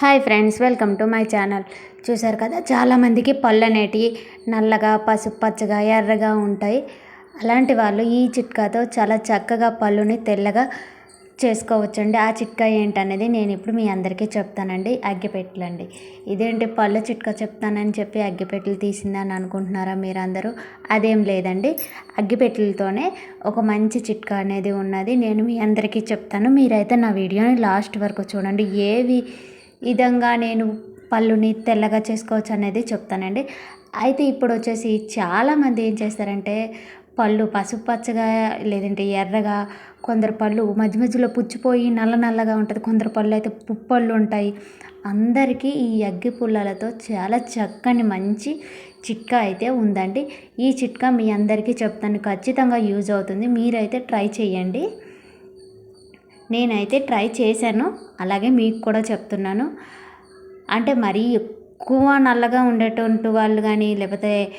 Hi friends welcome to my channel. చూసారు కదా చాలామందికి పళ్ళు అనేటివి నల్లగా పసుపు పచ్చగా ఎర్రగా ఉంటాయి. అలాంటి వాళ్ళు ఈ చిట్కాతో చాలా చక్కగా పళ్ళుని తెల్లగా చేసుకోవచ్చండి. ఆ చిట్కా ఏంటనేది నేను ఇప్పుడు మీ అందరికీ చెప్తానండి. అగ్గిపెట్టెలండి. ఇదేంటి పళ్ళు చిట్కా చెప్తానని చెప్పి అగ్గిపెట్టెలు తీసిందని అనుకుంటున్నారా మీరందరూ? అదేం లేదండి. అగ్గిపెట్టెలతోనే ఒక మంచి చిట్కా అనేది ఉన్నది. నేను మీ అందరికీ చెప్తాను. మీరైతే నా వీడియోని లాస్ట్ వరకు చూడండి. ఏవి విధంగా నేను పళ్ళుని తెల్లగా చేసుకోవచ్చు అనేది చెప్తానండి. అయితే ఇప్పుడు వచ్చేసి చాలామంది ఏం చేస్తారంటే పళ్ళు పసుపు పచ్చగా లేదంటే ఎర్రగా కొందరు పళ్ళు మధ్య మధ్యలో పుచ్చిపోయి నల్ల నల్లగా ఉంటుంది. కొందరు పళ్ళు అయితే పుప్పళ్ళు ఉంటాయి. అందరికీ ఈ అగ్గి పుల్లలతో చాలా చక్కని మంచి చిట్కా అయితే ఉందండి. ఈ చిట్కా మీ అందరికీ చెప్తాను. ఖచ్చితంగా యూజ్ అవుతుంది. మీరైతే ట్రై చేయండి. నేనైతే ట్రై చేశాను. అలాగే మీకు కూడా చెప్తున్నాను. అంటే మరీ ఎక్కువ నల్లగా ఉండేటువంటి వాళ్ళు కానీ లేకపోతే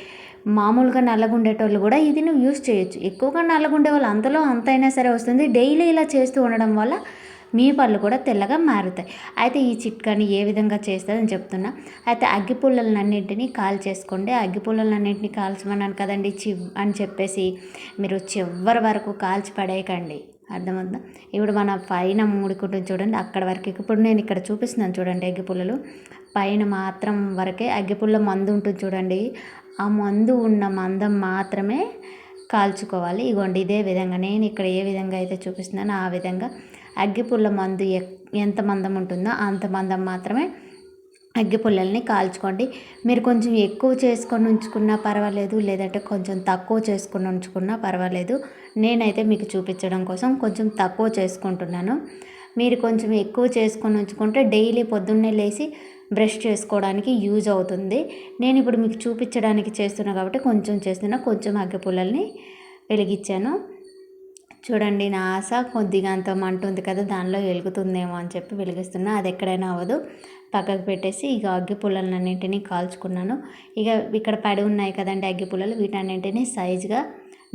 మామూలుగా నల్లగా ఉండేటోళ్ళు కూడా ఇది నువ్వు యూస్ చేయొచ్చు. ఎక్కువగా నల్లగా ఉండేవాళ్ళు అంతలో అంతైనా సరే వస్తుంది. డైలీ ఇలా చేస్తూ ఉండడం వల్ల మీ పళ్ళు కూడా తెల్లగా మారుతాయి. అయితే ఈ చిట్కాని ఏ విధంగా చేస్తుందని చెప్తున్నా. అయితే అగ్గిపుల్లలన్నింటినీ కాల్ చేసుకోండి. అగ్గిపుల్లలన్నింటినీ కాల్చమన్నాను కదండి చివ్ అని చెప్పేసి మీరు చివరి వరకు కాల్చి పడేయకండి. అర్థమవుతుందా? ఇప్పుడు మన పైన మూడుకుంటుంది చూడండి అక్కడ వరకు ఇప్పుడు నేను ఇక్కడ చూపిస్తున్నాను చూడండి అగ్గిపుల్లలు పైన మాత్రం వరకే అగ్గిపుల్ల మందు ఉంటుంది చూడండి. ఆ మందు ఉన్న మందం మాత్రమే కాల్చుకోవాలి. ఇగోండి ఇదే విధంగా నేను ఇక్కడ ఏ విధంగా అయితే చూపిస్తున్నానో ఆ విధంగా అగ్గిపుల్ల మందు ఎంత మందం ఉంటుందో అంత మందం మాత్రమే అగ్గి పుల్లల్ని కాల్చుకోండి. మీరు కొంచెం ఎక్కువ చేసుకొని ఉంచుకున్నా పర్వాలేదు లేదంటే కొంచెం తక్కువ చేసుకొని ఉంచుకున్నా పర్వాలేదు. నేనైతే మీకు చూపించడం కోసం కొంచెం తక్కువ చేసుకుంటున్నాను. మీరు కొంచెం ఎక్కువ చేసుకొని ఉంచుకుంటే డైలీ పొద్దున్నే లేచి బ్రష్ చేసుకోవడానికి యూజ్ అవుతుంది. నేను ఇప్పుడు మీకు చూపించడానికి చేస్తున్నా కాబట్టి కొంచెం చేస్తున్నా కొంచెం అగ్గి పుల్లల్ని వెలిగించాను. చూడండి నా ఆశ కొద్దిగా అంత మంట ఉంది కదా దానిలో వెలుగుతుందేమో అని చెప్పి వెలిగిస్తున్నా. అది ఎక్కడైనా అవ్వదు. పక్కకు పెట్టేసి ఇక అగ్గి పుల్లలన్నింటినీ కాల్చుకున్నాను. ఇక ఇక్కడ పడి ఉన్నాయి కదండి అగ్గి పుల్లలు వీటన్నింటినీ సైజుగా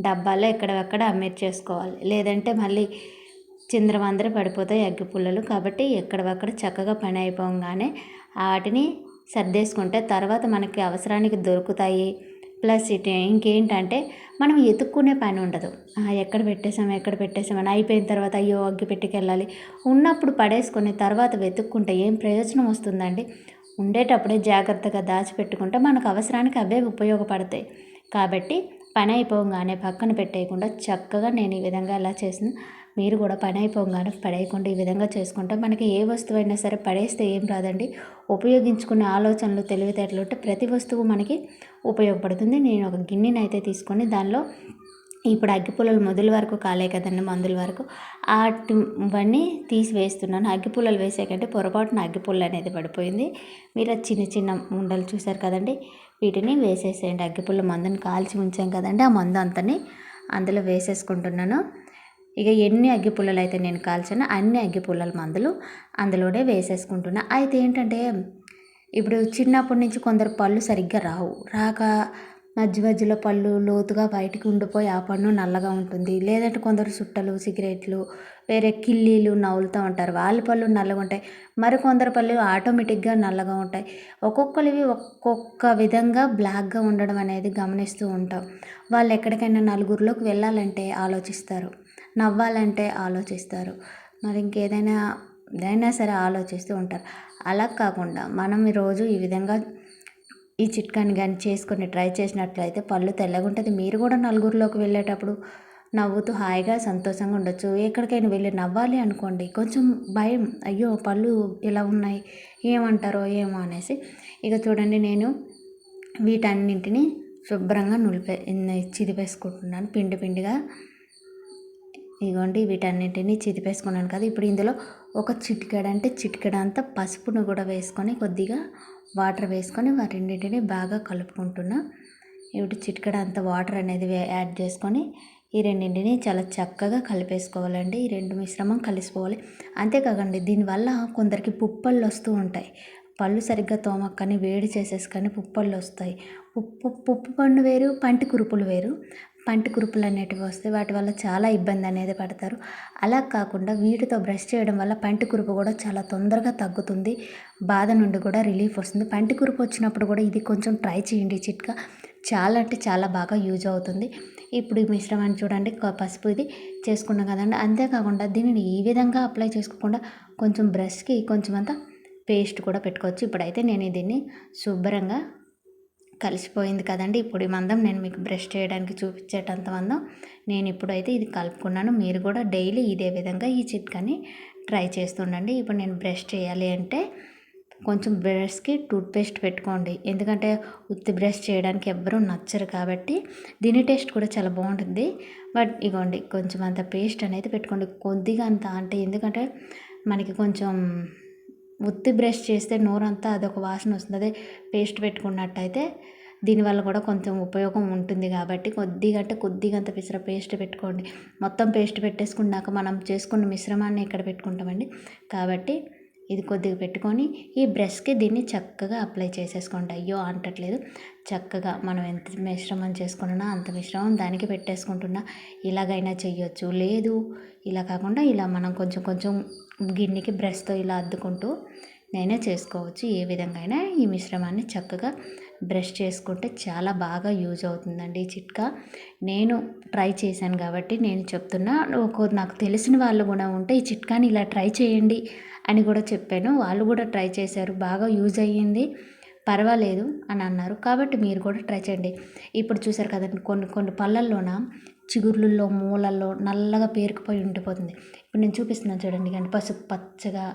డబ్బాలో ఎక్కడెక్కడ చేసుకోవాలి. లేదంటే మళ్ళీ చిందరవందర పడిపోతాయి అగ్గి పుల్లలు. కాబట్టి ఎక్కడవక్కడ చక్కగా పని అయిపోగానే వాటిని సర్దేసుకుంటే తర్వాత మనకి అవసరానికి దొరుకుతాయి. ప్లస్ ఇటు ఇంకేంటంటే మనం ఎత్తుక్కునే పని ఉండదు. ఎక్కడ పెట్టేసాం ఎక్కడ పెట్టేసామని అయిపోయిన తర్వాత అయ్యో అగ్గి పెట్టుకెళ్ళాలి. ఉన్నప్పుడు పడేసుకుని తర్వాత వెతుక్కుంటే ఏం ప్రయోజనం వస్తుందండి? ఉండేటప్పుడే జాగ్రత్తగా దాచిపెట్టుకుంటే మనకు అవసరానికి అవే ఉపయోగపడతాయి. కాబట్టి పని అయిపోగానే పక్కన పెట్టేయకుండా చక్కగా నేను ఈ విధంగా ఎలా చేసిన మీరు కూడా పని అయిపోగానే పడేయకుండా ఈ విధంగా చేసుకుంటే మనకి ఏ వస్తువు అయినా సరే పడేస్తే ఏం రాదండి. ఉపయోగించుకునే ఆలోచనలు తెలివితేటలు ఉంటే ప్రతి వస్తువు మనకి ఉపయోగపడుతుంది. నేను ఒక గిన్నెని అయితే తీసుకొని దానిలో ఇప్పుడు అగ్గిపుల్లలు మొదల వరకు కాలే కదండి మందుల వరకు. వాటివన్నీ తీసి వేస్తున్నాను. అగ్గిపుల్లలు వేసాకంటే పొరపాటున అగ్గిపుల్ల అనేది పడిపోయింది. మీరు చిన్న చిన్న ఉండలు చూసారు కదండి? వీటిని వేసేసేయండి. అగ్గిపుల్ల మందుని కాల్చి ఉంచాం కదండి. ఆ మందు అంతని అందులో వేసేసుకుంటున్నాను. ఇక ఎన్ని అగ్గిపుల్లలు అయితే నేను కాల్చానో అన్ని అగ్గిపుల్లల మందులు అందులోనే వేసేసుకుంటున్నా. అయితే ఏంటంటే ఇప్పుడు చిన్నప్పటి నుంచి కొందరు పళ్ళు సరిగ్గా రావు. రాక మధ్య మధ్యలో పళ్ళు లోతుగా బయటికి ఉండిపోయి ఆ పన్ను నల్లగా ఉంటుంది. లేదంటే కొందరు సుట్టలు సిగరెట్లు వేరే కిల్లీలు నవ్వులుతూ ఉంటారు. వాళ్ళ పళ్ళు నల్లగా ఉంటాయి. మరి కొందరు పళ్ళు ఆటోమేటిక్గా నల్లగా ఉంటాయి. ఒక్కొక్కరివి ఒక్కొక్క విధంగా బ్లాక్గా ఉండడం అనేది గమనిస్తూ ఉంటాం. వాళ్ళు ఎక్కడికైనా నలుగురిలోకి వెళ్ళాలంటే ఆలోచిస్తారు. నవ్వాలంటే ఆలోచిస్తారు. మరి ఇంకేదైనా ఏదైనా సరే ఆలోచిస్తూ ఉంటారు. అలా కాకుండా మనం ఈరోజు ఈ విధంగా ఈ చిట్కాని కానీ చేసుకొని ట్రై చేసినట్లయితే పళ్ళు తెల్లగా ఉంటుంది మీరు కూడా నలుగురిలోకి వెళ్ళేటప్పుడు నవ్వుతూ హాయిగా సంతోషంగా ఉండొచ్చు. ఎక్కడికైనా వెళ్ళి నవ్వాలి అనుకోండి కొంచెం భయం అయ్యో పళ్ళు ఇలా ఉన్నాయి ఏమంటారో ఏమో అనేసి. ఇక చూడండి నేను వీటన్నింటినీ శుభ్రంగా నులిపే చిదిపేసుకుంటున్నాను. పిండి పిండిగా ఇదిగోండి వీటన్నింటినీ చితిపేసుకున్నాను కదా ఇప్పుడు ఇందులో ఒక చిటికెడ అంటే చిటికెడ అంతా పసుపును కూడా వేసుకొని కొద్దిగా వాటర్ వేసుకొని రెండింటిని బాగా కలుపుకుంటున్నా. ఇప్పుడు చిటికెడ అంత వాటర్ అనేది యాడ్ చేసుకొని ఈ రెండింటిని చాలా చక్కగా కలిపేసుకోవాలండి. ఈ రెండు మిశ్రమం కలిసిపోవాలి. అంతేకాకండి దీనివల్ల కొందరికి పుప్పళ్ళు వస్తూ ఉంటాయి. పళ్ళు సరిగ్గా తోమక్కని వేడి చేసేసుకొని పుప్పళ్ళు వస్తాయి. ఉప్పు పుప్పు పండు వేరు పంటి కురుపులు వేరు. పంటి కురుపులు అనేటివి వస్తాయి వాటి వల్ల చాలా ఇబ్బంది అనేది పడతారు. అలా కాకుండా వీటితో బ్రష్ చేయడం వల్ల పంటి కురుపు కూడా చాలా తొందరగా తగ్గుతుంది. బాధ నుండి కూడా రిలీఫ్ వస్తుంది. పంటి కురుపు వచ్చినప్పుడు కూడా ఇది కొంచెం ట్రై చేయండి. చిట్కా చాలా అంటే చాలా బాగా యూజ్ అవుతుంది. ఇప్పుడు ఈ మిశ్రమాన్ని చూడండి. పసుపు ఇది చేసుకున్నాం కదండి. అంతేకాకుండా దీనిని ఈ విధంగా అప్లై చేసుకోకుండా కొంచెం బ్రష్కి కొంచెం అంతా పేస్ట్ కూడా పెట్టుకోవచ్చు. ఇప్పుడైతే నేను దీన్ని శుభ్రంగా కలిసిపోయింది కదండి. ఇప్పుడు ఈ మందం నేను మీకు బ్రష్ చేయడానికి చూపించేటంత మందం నేను ఇప్పుడైతే ఇది కలుపుకున్నాను. మీరు కూడా డైలీ ఇదే విధంగా ఈ చిట్కాని ట్రై చేస్తుండండి. ఇప్పుడు నేను బ్రష్ చేయాలి అంటే కొంచెం బ్రష్కి టూత్పేస్ట్ పెట్టుకోండి. ఎందుకంటే ఉత్తి బ్రష్ చేయడానికి ఎవ్వరూ నచ్చరు కాబట్టి దీని టేస్ట్ కూడా చాలా బాగుంటుంది. బట్ ఇగోండి కొంచెం అంత పేస్ట్ అనేది పెట్టుకోండి. కొద్దిగా అంత అంటే ఎందుకంటే మనకి కొంచెం ఉత్తి బ్రష్ చేస్తే నోరంతా అదొక వాసన వస్తుంది. అదే పేస్ట్ పెట్టుకున్నట్టయితే దీనివల్ల కూడా కొంచెం ఉపయోగం ఉంటుంది కాబట్టి కొద్దిగా అంటే కొద్దిగా అంత పిసర పేస్ట్ పెట్టుకోండి. మొత్తం పేస్ట్ పెట్టేసుకున్నాక మనం చేసుకున్న మిశ్రమాన్ని ఇక్కడ పెట్టుకుంటామండి. కాబట్టి ఇది కొద్దిగా పెట్టుకొని ఈ బ్రష్కి దీన్ని చక్కగా అప్లై చేసేసుకోండి. అయ్యో అంటట్లేదు. చక్కగా మనం ఎంత మిశ్రమం చేసుకున్నా అంత మిశ్రమం దానికి పెట్టేసుకుంటున్నా. ఇలాగైనా చెయ్యొచ్చు. లేదు ఇలా కాకుండా ఇలా మనం కొంచెం కొంచెం గిన్నెకి బ్రష్తో ఇలా అద్దుకుంటూ నేనే చేసుకోవచ్చు. ఏ విధంగా అయినా ఈ మిశ్రమాన్ని చక్కగా బ్రష్ చేసుకుంటే చాలా బాగా యూజ్ అవుతుందండి ఈ చిట్కా. నేను ట్రై చేశాను కాబట్టి నేను చెప్తున్నా. ఒక నాకు తెలిసిన వాళ్ళు కూడా ఉంటే ఈ చిట్కాని ఇలా ట్రై చేయండి. అని కూడా చెప్పాను. వాళ్ళు కూడా ట్రై చేశారు. బాగా యూజ్ అయ్యింది. పర్వాలేదు అని అన్నారు. కాబట్టి మీరు కూడా ట్రై చేయండి. ఇప్పుడు చూసారు కదండి కొన్ని కొన్ని పళ్ళల్లోన చిగుర్లలో మూలల్లో నల్లగా పేరుకుపోయి ఉండిపోతుంది. ఇప్పుడు నేను చూపిస్తున్నాను చూడండి కానీ పసుపు పచ్చగా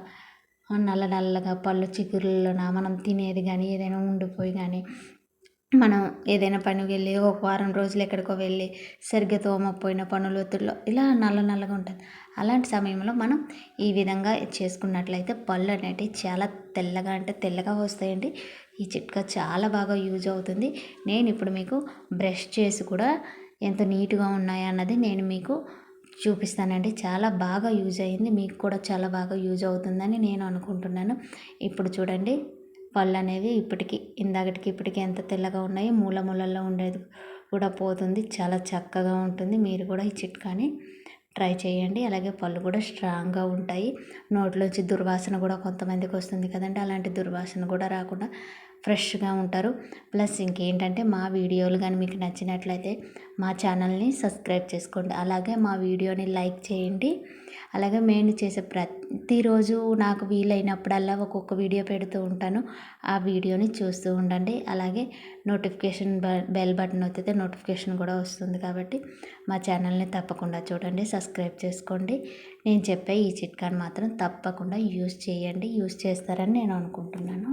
నల్ల నల్లగా పళ్ళు చిగుర్లలోన మనం తినేది కానీ ఏదైనా ఉండిపోయి కానీ మనం ఏదైనా పనికి వెళ్ళి ఒక వారం రోజులు ఎక్కడికో వెళ్ళి సరిగ్గా తోమకపోయిన పనులు ఒత్తిడిలో ఇలా నల్ల నల్లగా ఉంటుంది. అలాంటి సమయంలో మనం ఈ విధంగా చేసుకున్నట్లయితే పళ్ళు అనేటివి చాలా తెల్లగా అంటే తెల్లగా వస్తాయండి. ఈ చిట్కా చాలా బాగా యూజ్ అవుతుంది. నేను ఇప్పుడు మీకు బ్రష్ చేసి కూడా ఎంత నీట్గా ఉన్నాయా అన్నది నేను మీకు చూపిస్తానండి. చాలా బాగా యూజ్ అయ్యింది మీకు కూడా చాలా బాగా యూజ్ అవుతుందని నేను అనుకుంటున్నాను. ఇప్పుడు చూడండి. పళ్ళు అనేవి ఇప్పటికి ఇందాకటికి ఇప్పటికి ఎంత తెల్లగా ఉన్నాయో మూల మూలల్లో ఉండేది కూడా పోతుంది. చాలా చక్కగా ఉంటుంది. మీరు కూడా ఈ చిట్కాని ట్రై చేయండి. అలాగే పళ్ళు కూడా స్ట్రాంగ్గా ఉంటాయి. నోట్లోంచి దుర్వాసన కూడా కొంతమందికి వస్తుంది కదండి. అలాంటి దుర్వాసన కూడా రాకుండా ఫ్రెష్గా ఉంటారు. ప్లస్ ఇంకేంటంటే మా వీడియోలు కానీ మీకు నచ్చినట్లయితే మా ఛానల్ని సబ్స్క్రైబ్ చేసుకోండి. అలాగే మా వీడియోని లైక్ చేయండి. అలాగే నేను చేసే ప్రతిరోజు నాకు వీలైనప్పుడల్లా ఒక్కొక్క వీడియో పెడుతూ ఉంటాను. ఆ వీడియోని చూస్తూ ఉండండి. అలాగే నోటిఫికేషన్ బెల్ బటన్ వచ్చితే నోటిఫికేషన్ కూడా వస్తుంది కాబట్టి మా ఛానల్ని తప్పకుండా చూడండి సబ్స్క్రైబ్ చేసుకోండి. నేను చెప్పే ఈ చిట్కాని మాత్రం తప్పకుండా యూస్ చేయండి. యూస్ చేస్తారని నేను అనుకుంటున్నాను.